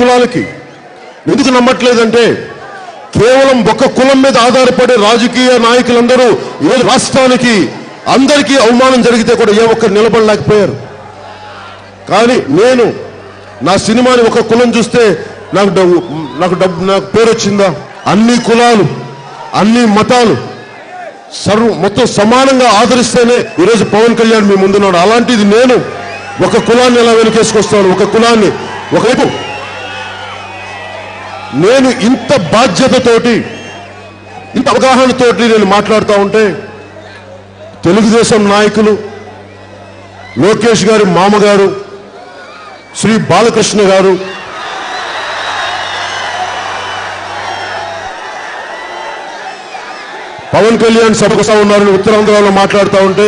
కులాలకి. ఎందుకు నమ్మట్లేదంటే కేవలం ఒక కులం మీద ఆధారపడే రాజకీయ నాయకులందరూ ఈరోజు రాష్ట్రానికి అందరికీ అవమానం జరిగితే కూడా ఏ ఒక్కరు నిలబడలేకపోయారు. కానీ నేను నా సినిమాని ఒక కులం చూస్తే నాకు డబ్బు నాకు డబ్బు నాకు పేరు వచ్చిందా? అన్ని కులాలు అన్ని మతాలు సర్వ మొత్తం సమానంగా ఆదరిస్తేనే ఈరోజు పవన్ కళ్యాణ్ మీ ముందున్నాడు. అలాంటిది నేను ఒక కులాన్ని ఎలా వెనుకేసుకొస్తాను? ఒక కులాన్ని ఒకవైపు నేను ఇంత బాధ్యతతోటి ఇంత అవగాహనతోటి నేను మాట్లాడుతూ ఉంటే తెలుగుదేశం నాయకులు లోకేష్ గారి మామగారు శ్రీ బాలకృష్ణ గారు పవన్ కళ్యాణ్ సభకు వస్తా ఉన్నారని ఉత్తరాంధ్రలో మాట్లాడుతూ ఉంటే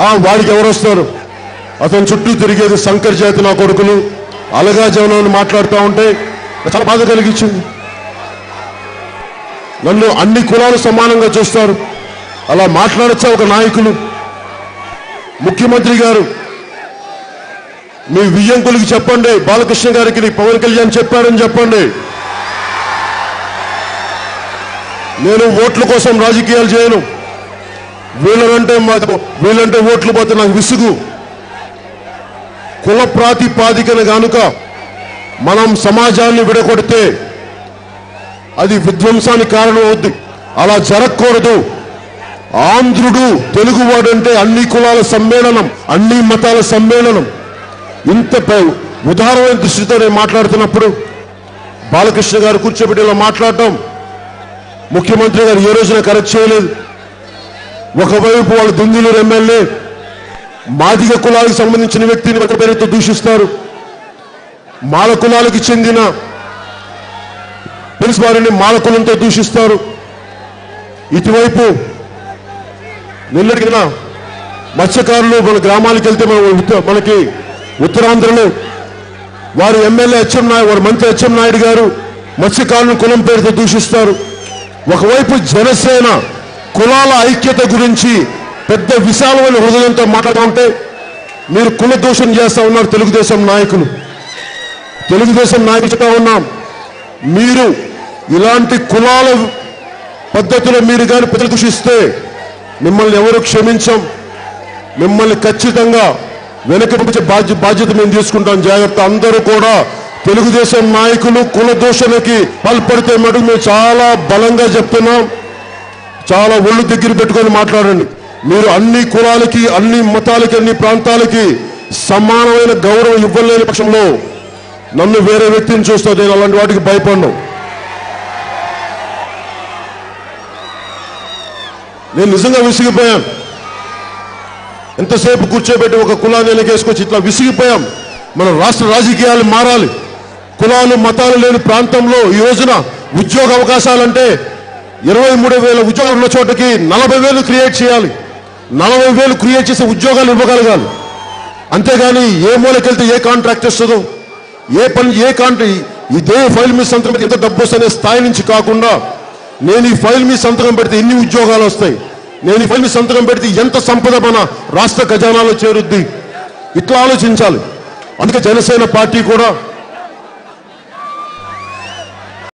ఆ వాడికి ఎవరు వస్తారు? అతని చుట్టూ తిరిగేది శంకర్ జాతి నా కొడుకులు అలగా జవనని మాట్లాడుతూ ఉంటే చాలా బాధ కలిగించింది. నన్ను అన్ని కులాలు సమానంగా చూస్తారు. అలా మాట్లాడచ్చా ఒక నాయకులు ముఖ్యమంత్రి గారు మీ వియ్యంకులకి చెప్పండి బాలకృష్ణ గారికి నీ పవన్ కళ్యాణ్ చెప్పారని చెప్పండి. నేను ఓట్ల కోసం రాజకీయాలు చేయను. వీళ్ళనంటే వీళ్ళంటే ఓట్లు పోతే నాకు విసుగు. కుల ప్రాతిపాదికన గానుక మనం సమాజాన్ని విడగొడితే అది విధ్వంసానికి కారణమవుద్ది. అలా జరగకూడదు. ఆంధ్రుడు తెలుగువాడంటే అన్ని కులాల సమ్మేళనం అన్ని మతాల సమ్మేళనం. ఇంత ఉదాహరణ దృష్టితో నేను మాట్లాడుతున్నప్పుడు బాలకృష్ణ గారు కూర్చోబెట్టి ఇలా మాట్లాడటం ముఖ్యమంత్రి గారు ఏ రోజున కరెక్ట్ చేయలేదు. ఒకవైపు వాళ్ళు దుందులూరు ఎమ్మెల్యే మాదిగ కులాలకు సంబంధించిన వ్యక్తిని ఒక పేరుతో దూషిస్తారు. మాల కులాలకు చెందిన పోలీస్ వారిని మాల కులంతో దూషిస్తారు. ఇటువైపు నిన్నటికిన మత్స్యకారులు మన గ్రామాలకు వెళ్తే మన మనకి ఉత్తరాంధ్రలో వారి ఎమ్మెల్యే హెచ్ఎం నాయుడు వారి మంత్రి హెచ్ఎం నాయుడు గారు మత్స్యకారులను కులం పేరుతో దూషిస్తారు. ఒకవైపు జనసేన కులాల ఐక్యత గురించి పెద్ద విశాలమైన హృదయంతో మాట్లాడుతుంటే మీరు కుల దోషం చేస్తూ ఉన్నారు తెలుగుదేశం నాయకులు. తెలుగుదేశం నాయకులు ఉన్నాం మీరు ఇలాంటి కులాల పద్ధతిలో మీరు కానీ ప్రదర్శిస్తే మిమ్మల్ని ఎవరు క్షమించం మిమ్మల్ని ఖచ్చితంగా వెనక నుంచి బాధ్య బాధ్యత మేము తీసుకుంటాం. జాగ్రత్త అందరూ కూడా తెలుగుదేశం నాయకులు కుల దూషణకి పాల్పడితే మటుకు మేము చాలా బలంగా చెప్తున్నాం. చాలా ఒళ్ళు దగ్గర పెట్టుకొని మాట్లాడండి. మీరు అన్ని కులాలకి అన్ని మతాలకి అన్ని ప్రాంతాలకి సమానమైన గౌరవం ఇవ్వలేని పక్షంలో నన్ను వేరే వ్యక్తిని చూస్తా నేను అలాంటి వాటికి భయపడను. నేను నిజంగా విసిగిపోయాను. ఎంతసేపు కూర్చోబెట్టి ఒక కులాన్ని వెనకేసుకొచ్చి ఇట్లా విసిగిపోయాం. మన రాష్ట్ర రాజకీయాలు మారాలి. కులాలు మతాలు లేని ప్రాంతంలో ఈ రోజున ఉద్యోగ అవకాశాలంటే ఇరవై మూడు వేల ఉద్యోగాలు ఉన్న చోటకి నలభై వేలు క్రియేట్ చేయాలి. నలభై వేలు క్రియేట్ చేసే ఉద్యోగాలు ఇవ్వగలగాలి. అంతేగాని ఏ మూలకెళ్తే ఏ కాంట్రాక్ట్ వస్తుందో ఏ పని ఏ కాంట్రాక్ట్ ఇదే ఫైల్ మీ సంతకం పెడితే ఎంత డబ్బు వస్తుందనే స్థాయి నుంచి కాకుండా నేను ఈ ఫైల్ మీ సంతకం పెడితే ఎన్ని ఉద్యోగాలు వస్తాయి? నేను ఈ ఫైల్ మీ సంతకం పెడితే ఎంత సంపద మన రాష్ట్ర ఖజానాలో చేరుద్ది? ఇట్లా ఆలోచించాలి. అందుకే జనసేన పార్టీ కూడా